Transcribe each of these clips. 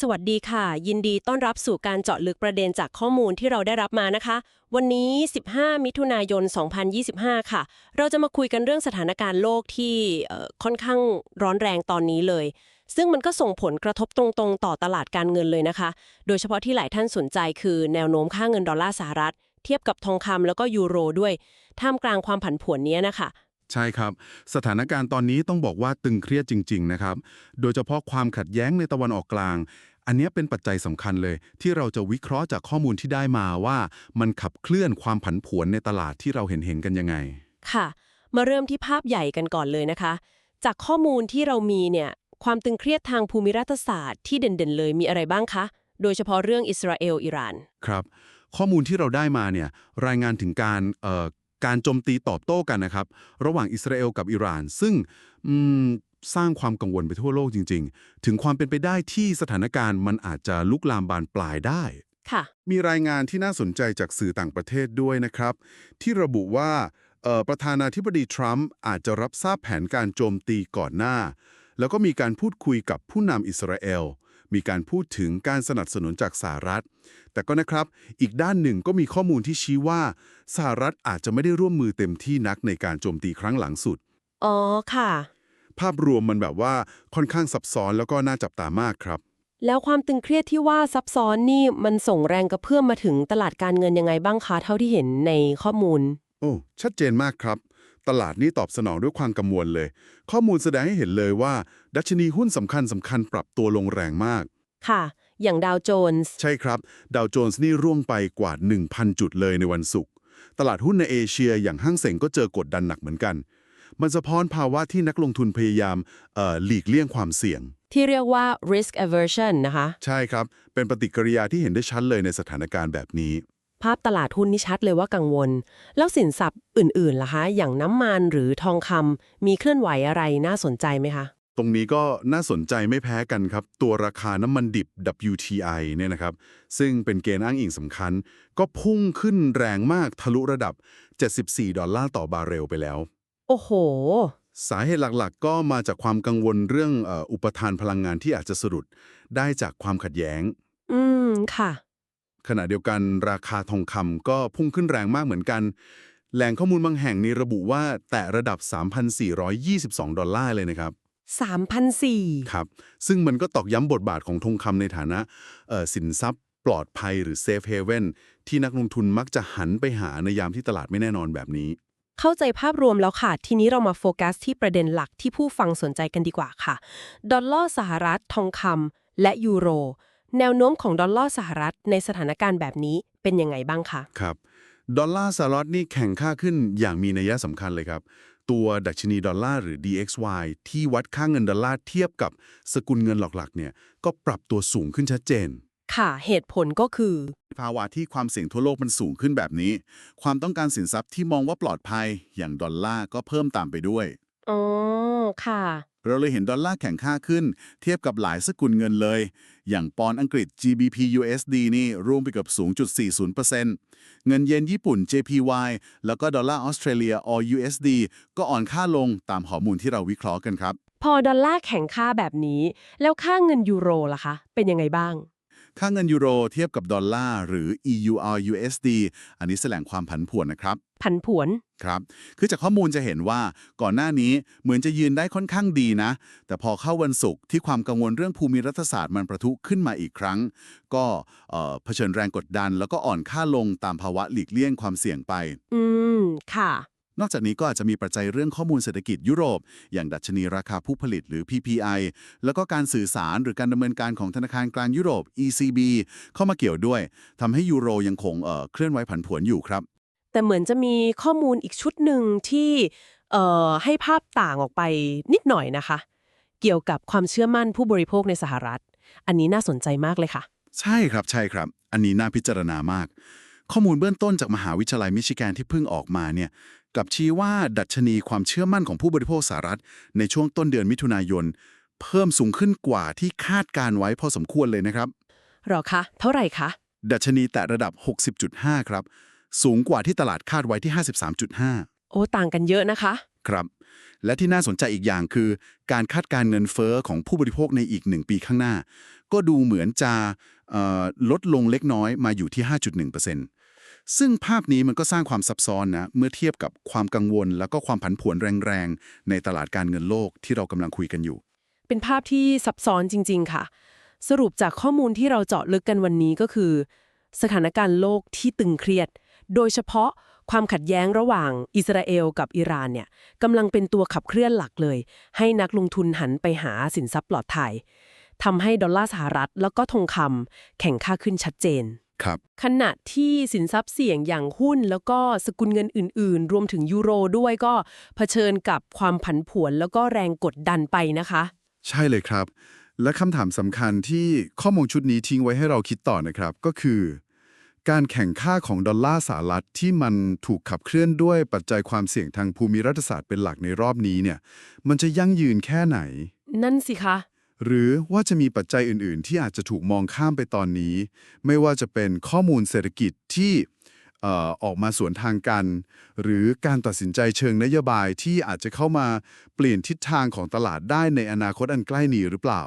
สวัสดีค่ะ ยินดีต้อนรับสู่การเจาะลึกประเด็นจากข้อมูลที่เราได้รับมานะคะ วันนี้ 15 มิถุนายน 2025 ค่ะ เราจะมาคุยกันเรื่องสถานการณ์โลกที่ค่อนข้างร้อนแรงตอนนี้เลย ซึ่งมันก็ส่งผลกระทบตรงๆ ต่อตลาดการเงินเลยนะคะ โดยเฉพาะที่หลายท่านสนใจคือแนวโน้มค่าเงินดอลลาร์สหรัฐ เทียบกับทองคำแล้วก็ยูโรด้วยท่ามกลางความผันผวนนี้นะคะ ใช่ครับ สถานการณ์ตอนนี้ต้องบอกว่าตึงเครียดจริง ๆ นะครับ โดยเฉพาะความขัดแย้งในตะวันออกกลาง อันเนี้ยเป็นปัจจัยสำคัญเลย ที่เราจะวิเคราะห์จากข้อมูลที่ได้มาว่ามันขับเคลื่อนความผันผวนในตลาดที่เราเห็นเห็นๆกันยังไง ค่ะ มาเริ่มที่ภาพใหญ่กันก่อนเลยนะคะ จากข้อมูลที่เรามีเนี่ย ความตึงเครียดทางภูมิรัฐศาสตร์ที่เด่นๆเลยมีอะไรบ้างคะ โดยเฉพาะเรื่องอิสราเอลอิหร่าน ครับ ข้อมูลที่เราได้มาเนี่ยรายงานถึงการเอ่อ การโจมตีตอบโต้กันนะครับ ระหว่างอิสราเอลกับอิหร่าน ซึ่งอืมสร้างความกังวลไปทั่วโลกจริง ๆ ถึงความเป็นไปได้ที่สถานการณ์มันอาจจะลุกลามบานปลายได้ค่ะมีรายงานที่น่าสนใจจากสื่อต่างประเทศด้วยนะครับ ที่ระบุว่าเอ่อประธานาธิบดีทรัมป์อาจจะรับทราบแผนการโจมตีก่อนหน้า แล้วก็มีการพูดคุยกับผู้นำอิสราเอล มีการพูดถึงการสนับสนุนจากสหรัฐ แต่ก็นะครับ อีกด้านหนึ่งก็มีข้อมูลที่ชี้ว่าสหรัฐอาจจะไม่ได้ร่วมมือเต็มที่นักในการโจมตีครั้งหลังสุด อ๋อ ค่ะ ภาพรวมมันแบบว่าค่อนข้างซับซ้อนแล้วก็น่าจับตามากครับ แล้วความตึงเครียดที่ว่าซับซ้อนนี่มันส่งแรงกระเพื่อมมาถึงตลาดการเงินยังไงบ้างคะเท่าที่เห็นในข้อมูล โอ้ ชัดเจนมากครับ ตลาดนี้ตอบสนองด้วยความกังวลเลย ข้อมูลแสดงให้เห็นเลยว่า ดัชนีหุ้นสำคัญสำคัญปรับตัวลงแรงมาก ค่ะ อย่างดาวโจนส์ ใช่ครับ ดาวโจนส์นี่ร่วงไปกว่า 1,000 จุดเลยในวันศุกร์ ตลาดหุ้นในเอเชียอย่างห้างเส็งก็เจอกดดันหนักเหมือนกัน มันสะท้อนภาวะที่นักลงทุนพยายามเอ่อหลีกเลี่ยงความเสี่ยง ที่เรียกว่า risk aversion นะคะ ใช่ครับ เป็นปฏิกิริยาที่เห็นได้ชัดเลยในสถานการณ์แบบนี้ ภาพตลาดหุ้นนี่ชัดเลยว่ากังวล แล้วสินทรัพย์อื่นๆล่ะคะ อย่างน้ำมันหรือทองคำมีเคลื่อนไหวอะไรน่าสนใจไหมคะ ตรงนี้ก็น่าสนใจไม่แพ้กันครับ ตัวราคาน้ำมันดิบ WTI เนี่ยนะครับ ซึ่งเป็นเกณฑ์อ้างอิงสำคัญ ก็พุ่งขึ้นแรงมากทะลุระดับ 74 ดอลลาร์ต่อบาร์เรลไปแล้ว โอ้โห สาเหตุหลักๆ ก็มาจากความกังวลเรื่องเอออุปทานพลังงานที่อาจจะสะดุดได้จากความขัดแย้ง อืมค่ะ ขณะเดียวกันราคาทองคำก็พุ่งขึ้นแรงมากเหมือนกัน แหล่งข้อมูลบางแห่งนี้ระบุว่าแตะระดับ 3,422 ดอลลาร์เลยนะครับ3,004ครับ ซึ่งมันก็ตอกย้ำบทบาทของทองคำในฐานะเอ่อสินทรัพย์ปลอดภัยหรือเซฟเฮเว่นที่นักลงทุนมักจะหันไปหาในยามที่ตลาดไม่แน่นอนแบบนี้ เข้าใจภาพรวมแล้วค่ะ ทีนี้เรามาโฟกัสที่ประเด็นหลักที่ผู้ฟังสนใจกันดีกว่าค่ะ ดอลลาร์สหรัฐ ทองคำและยูโร แนวโน้มของดอลลาร์สหรัฐในสถานการณ์แบบนี้เป็นยังไงบ้างคะครับดอลลาร์สหรัฐนี่แข่งค่าขึ้นอย่างมีนัยสำคัญเลยครับ ตัวดัชนีดอลลาร์หรือ DXY ที่วัดค่าเงินดอลลาร์เทียบกับสกุลเงินหลักๆเนี่ยก็ปรับตัวสูงขึ้นชัดเจน ค่ะเหตุผลก็คือ ภาวะที่ความเสี่ยงทั่วโลกมันสูงขึ้นแบบนี้ ความต้องการสินทรัพย์ที่มองว่าปลอดภัยอย่างดอลลาร์ก็เพิ่มตามไปด้วยอ๋อค่ะ เราเลยเห็นดอลลาร์แข็งค่าขึ้น เทียบกับหลายสกุลเงินเลย อย่างปอนอังกฤษ GBP USD นี่รวมไปกับ0.40%เงินเยนญี่ปุ่น JPY แล้วก็ดอลลาร์ออสเตรเลีย or USD ก็อ่อนค่าลงตามข้อมูลที่เราวิเคราะห์กันครับ พอดอลลาร์แข็งค่าแบบนี้ แล้วค่าเงินยูโรล่ะคะ เป็นยังไงบ้าง ค่าเงินยูโรเทียบกับดอลลาร์หรือ EUR USD อันนี้แสดงความผันผวนนะครับ ผันผวน ครับ คือจากข้อมูลจะเห็นว่าก่อนหน้านี้เหมือนจะยืนได้ค่อนข้างดีนะ แต่พอเข้าวันศุกร์ที่ความกังวลเรื่องภูมิรัฐศาสตร์มันประทุขึ้นมาอีกครั้ง ก็เอ่อเผชิญแรงกดดัน แล้วก็อ่อนค่าลงตามภาวะหลีกเลี่ยงความเสี่ยงไป อืม ค่ะ นอกจากนี้ก็อาจจะมีปัจจัยเรื่องข้อมูลเศรษฐกิจยุโรป อย่างดัชนีราคาผู้ผลิตหรือ PPI แล้วก็การสื่อสารหรือการดำเนินการของธนาคารกลางยุโรป ECB เข้ามาเกี่ยวด้วยทำให้ยูโรยังคงเอ่อเคลื่อนไหวผันผวนอยู่ครับ แต่เหมือนจะมีข้อมูลอีกชุดหนึ่งที่เอ่อให้ภาพต่างออกไปนิดหน่อยนะคะ เกี่ยวกับความเชื่อมั่นผู้บริโภคในสหรัฐ อันนี้น่าสนใจมากเลยค่ะ ใช่ครับใช่ครับ อันนี้น่าพิจารณามาก ข้อมูลเบื้องต้นจากมหาวิทยาลัยมิชิแกนที่เพิ่งออกมาเนี่ย กลับชี้ว่าดัชนีความเชื่อมั่นของผู้บริโภคสหรัฐ ในช่วงต้นเดือนมิถุนายน เพิ่มสูงขึ้นกว่าที่คาดการไว้พอสมควรเลยนะครับ หรอคะ เท่าไหร่คะ ดัชนีแตะระดับ 60.5 ครับ สูงกว่าที่ตลาดคาดไว้ที่ 53.5 โอ้ต่างกันเยอะนะคะ ครับ และที่น่าสนใจอีกอย่างคือ การคาดการเงินเฟ้อของผู้บริโภคในอีกหนึ่งปีข้างหน้า ก็ดูเหมือนจะเอ่อลดลงเล็กน้อยมาอยู่ที่ 5.1% ซึ่งภาพนี้มันก็สร้างความซับซ้อนนะเมื่อเทียบกับความกังวล แล้วก็ความผันผวนแรงๆ ในตลาดการเงินโลกที่เรากำลังคุยกันอยู่ เป็นภาพที่ซับซ้อนจริง ๆ ค่ะ สรุปจากข้อมูลที่เราเจาะลึกกันวันนี้ก็คือ สถานการณ์โลกที่ตึงเครียด โดยเฉพาะความขัดแย้งระหว่างอิสราเอลกับอิหร่านเนี่ยกำลังเป็นตัวขับเคลื่อนหลักเลย ให้นักลงทุนหันไปหาสินทรัพย์ปลอดภัยทำให้ดอลลาร์สหรัฐแล้วก็ทองคำแข่งค่าขึ้นชัดเจน ครับขณะที่สินทรัพย์เสี่ยงอย่างหุ้น แล้วก็สกุลเงินอื่น ๆ รวมถึงยูโรด้วยก็เผชิญกับความผันผวนแล้วก็แรงกดดันไปนะคะ ใช่เลยครับ และคำถามสำคัญที่ข้อมูลชุดนี้ทิ้งไว้ให้เราคิดต่อนะครับก็คือ การแข่งค่าของดอลลาร์สหรัฐที่มันถูกขับเคลื่อนด้วยปัจจัยความเสี่ยงทางภูมิรัฐศาสตร์เป็นหลักในรอบนี้เนี่ย มันจะยั่งยืนแค่ไหน นั่นสิคะ หรือว่าจะมีปัจจัยอื่น ๆ ที่อาจจะถูกมองข้ามไปตอนนี้ ไม่ว่าจะเป็นข้อมูลเศรษฐกิจที่เอ่อออกมาสวนทางกัน หรือการตัดสินใจเชิงนโยบายที่อาจจะเข้ามาเปลี่ยนทิศทางของตลาดได้ในอนาคตอันใกล้นี้หรือเปล่า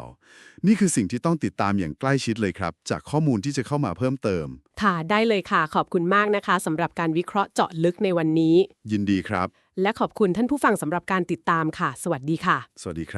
นี่คือสิ่งที่ต้องติดตามอย่างใกล้ชิดเลยครับ จากข้อมูลที่จะเข้ามาเพิ่มเติม ค่ะ ได้เลยค่ะ ขอบคุณมากนะคะสำหรับการวิเคราะห์เจาะลึกในวันนี้ ยินดีครับ และขอบคุณท่านผู้ฟังสำหรับการติดตามค่ะ สวัสดีค่ะ สวัสดีครับ